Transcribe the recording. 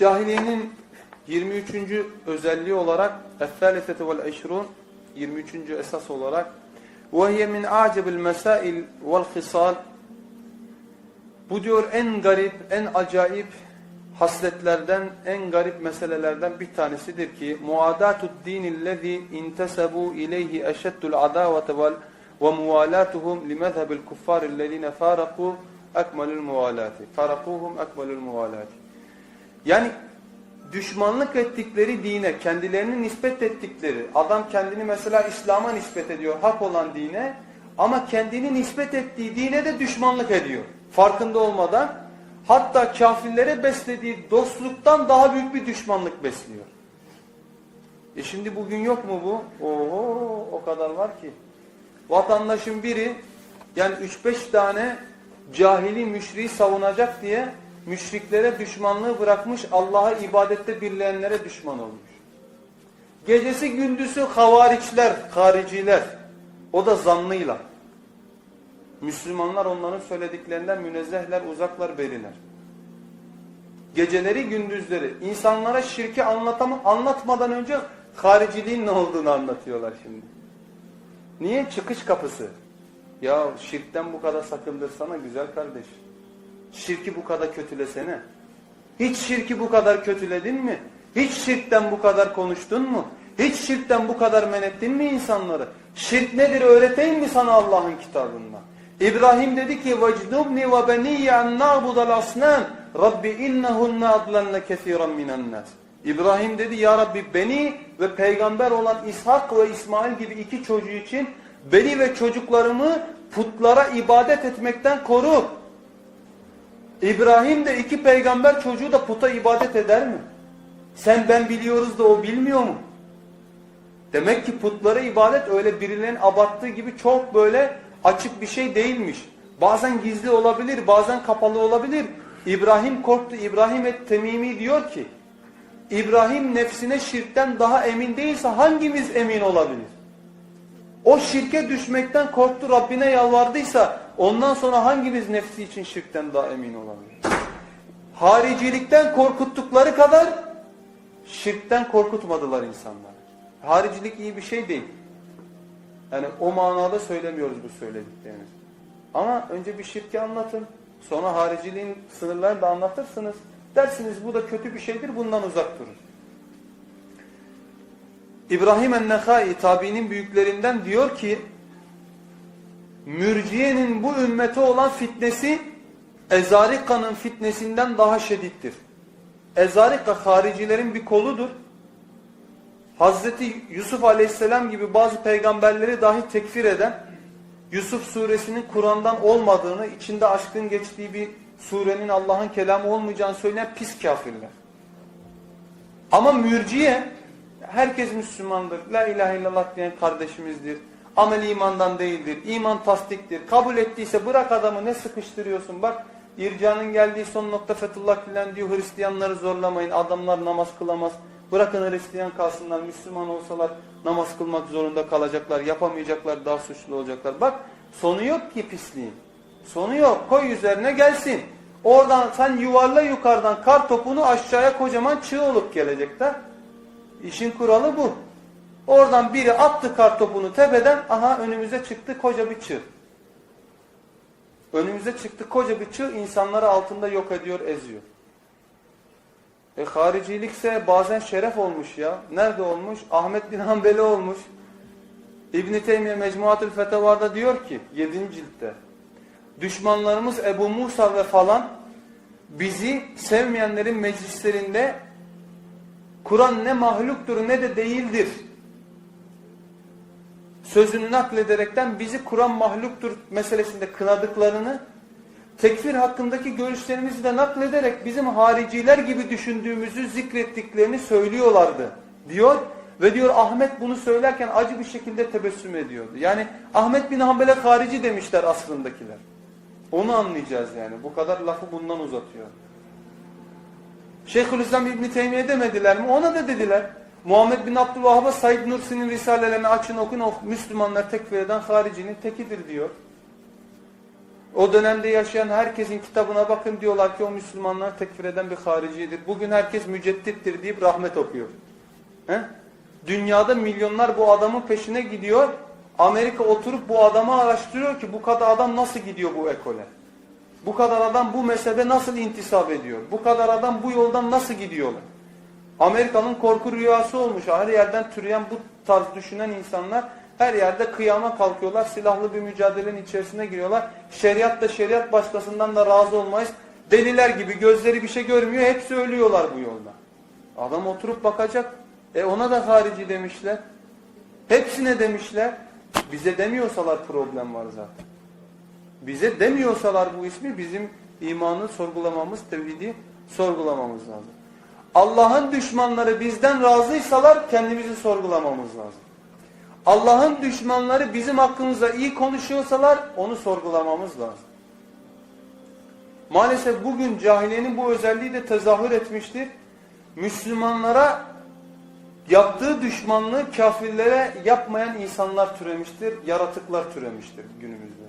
Cahiliyenin 23. özelliği olarak اَثَّالِثَةِ وَالْاَشْرُونَ 23. esas olarak وَهِيَ مِنْ اَعْجَبِ الْمَسَائِلِ وَالْخِصَالِ Bu diyor en garip, en acayip hasletlerden, en garip meselelerden bir tanesidir ki muadatud dinillezî intesebu ileyhi eşeddul adavete vel ve muvalatuhum li mezhebil kuffarillezîne fârakû ekmelül muvalâti. Fârakûhum ekmelül muvalâti. Yani düşmanlık ettikleri dine, kendilerini nispet ettikleri, adam kendini mesela İslam'a nispet ediyor, hak olan dine ama kendini nispet ettiği dine de düşmanlık ediyor. Farkında olmadan hatta kafirlere beslediği dostluktan daha büyük bir düşmanlık besliyor. E şimdi bugün yok mu bu? Oho o kadar var ki. Vatandaşın biri yani 3-5 tane cahili müşriği savunacak diye müşriklere düşmanlığı bırakmış Allah'a ibadette birleyenlere düşman olmuş. Gecesi gündüzü havariçler, hariciler. O da zannıyla. Müslümanlar onların söylediklerinden münezzehler, uzaklar, beriler. Geceleri gündüzleri insanlara şirki anlatam anlatmadan önce hariciliğin ne olduğunu anlatıyorlar şimdi. Niye? Çıkış kapısı. Ya şirkten bu kadar sakındırsana güzel kardeş. Şirki bu kadar kötülesene. Hiç şirki bu kadar kötüledin mi? Hiç şirkten bu kadar konuştun mu? Hiç şirkten bu kadar men ettin mi insanları? Şirk nedir öğreteyim mi sana Allah'ın kitabında? İbrahim dedi ki وَجْنُبْنِ وَبَنِيَّ اَنْ نَعْبُدَ الْأَصْنَامِ رَبِّ اِنَّهُنَّ اَضْلَنَّ كَثِيرًا مِنَ النَّاسِ İbrahim dedi ya Rabbi beni ve peygamber olan İshak ve İsmail gibi iki çocuğu için beni ve çocuklarımı putlara ibadet etmekten koru. İbrahim de iki peygamber çocuğu da puta ibadet eder mi? Sen ben biliyoruz da o bilmiyor mu? Demek ki putlara ibadet öyle birilerinin abarttığı gibi çok böyle açık bir şey değilmiş. Bazen gizli olabilir, bazen kapalı olabilir. İbrahim korktu. İbrahim et Temimi diyor ki, İbrahim nefsine şirkten daha emin değilse hangimiz emin olabilir? O şirke düşmekten korktu, Rabbine yalvardıysa ondan sonra hangimiz nefsi için şirkten daha emin olabilir? Haricilikten korkuttukları kadar şirkten korkutmadılar insanları. Haricilik iyi bir şey değil. Yani o manada söylemiyoruz bu söylediklerimiz. Ama önce bir şirki anlatın. Sonra hariciliğin sınırlarını da anlatırsınız. Dersiniz bu da kötü bir şeydir bundan uzak durun. İbrahim en-Nekhai tabiinin büyüklerinden diyor ki mürciyenin bu ümmete olan fitnesi Ezarika'nın fitnesinden daha şedittir. Ezarika haricilerin bir koludur. Hazreti Yusuf aleyhisselam gibi bazı peygamberleri dahi tekfir eden Yusuf suresinin Kur'an'dan olmadığını, içinde aşkın geçtiği bir surenin Allah'ın kelamı olmayacağını söyleyen pis kafirler. Ama mürciye herkes Müslümandır. La ilahe illallah diyen kardeşimizdir. Amel imandan değildir. İman tasdiktir. Kabul ettiyse bırak adamı ne sıkıştırıyorsun bak. İrcanın geldiği son nokta Fethullah Gülen diyor Hristiyanları zorlamayın. Adamlar namaz kılamaz. Bırakın Hristiyan kalsınlar. Müslüman olsalar namaz kılmak zorunda kalacaklar. Yapamayacaklar daha suçlu olacaklar. Bak sonu yok ki pisliğin. Sonu yok. Koy üzerine gelsin. Oradan sen yuvarla yukarıdan kar topunu aşağıya kocaman çığ olup gelecek de. İşin kuralı bu. Oradan biri attı kar topunu tepeden aha önümüze çıktı koca bir çığ. Önümüze çıktı koca bir çığ insanları altında yok ediyor, eziyor. E haricilikse bazen şeref olmuş ya. Nerede olmuş? Ahmet bin Hanbeli olmuş. İbn-i Teymiye Mecmuatül Fetevar'da diyor ki 7. ciltte düşmanlarımız Ebu Musa ve falan bizi sevmeyenlerin meclislerinde Kur'an ne mahluktur ne de değildir sözünü naklederekten bizi Kur'an mahluktur meselesinde kınadıklarını tekfir hakkındaki görüşlerimizi de naklederek bizim hariciler gibi düşündüğümüzü zikrettiklerini söylüyorlardı diyor. Ve diyor Ahmet bunu söylerken acı bir şekilde tebessüm ediyordu. Yani Ahmet bin Hanbel'e harici demişler aslındakiler. Onu anlayacağız yani. Bu kadar lafı bundan uzatıyor. Şeyhülislam İbni Teymiye demediler mi? Ona da dediler. Muhammed bin Abdülvahhab'a Said Nursi'nin risalelerini açın okun, ok Müslümanlar tekfir eden haricinin tekidir diyor. O dönemde yaşayan herkesin kitabına bakın diyorlar ki o Müslümanları tekfir eden bir haricidir. Bugün herkes müceddittir deyip rahmet okuyor. He? Dünyada milyonlar bu adamın peşine gidiyor. Amerika oturup bu adamı araştırıyor ki bu kadar adam nasıl gidiyor bu ekole? Bu kadar adam bu mezhebe nasıl intisap ediyor? Bu kadar adam bu yoldan nasıl gidiyorlar? Amerika'nın korku rüyası olmuş. Her yerden türeyen bu tarz düşünen insanlar her yerde kıyama kalkıyorlar. Silahlı bir mücadelenin içerisine giriyorlar. Şeriat da şeriat başkasından da razı olmayız. Deliler gibi gözleri bir şey görmüyor. Hepsi ölüyorlar bu yolda. Adam oturup bakacak. E ona da harici demişler. Hepsine demişler. Bize demiyorsalar problem var zaten. Bize demiyorsalar bu ismi bizim imanı sorgulamamız, tevhidi sorgulamamız lazım. Allah'ın düşmanları bizden razıysalar kendimizi sorgulamamız lazım. Allah'ın düşmanları bizim hakkımızda iyi konuşuyorsalar onu sorgulamamız lazım. Maalesef bugün cahiliyenin bu özelliği de tezahür etmiştir. Müslümanlara yaptığı düşmanlığı kafirlere yapmayan insanlar türemiştir, yaratıklar türemiştir günümüzde.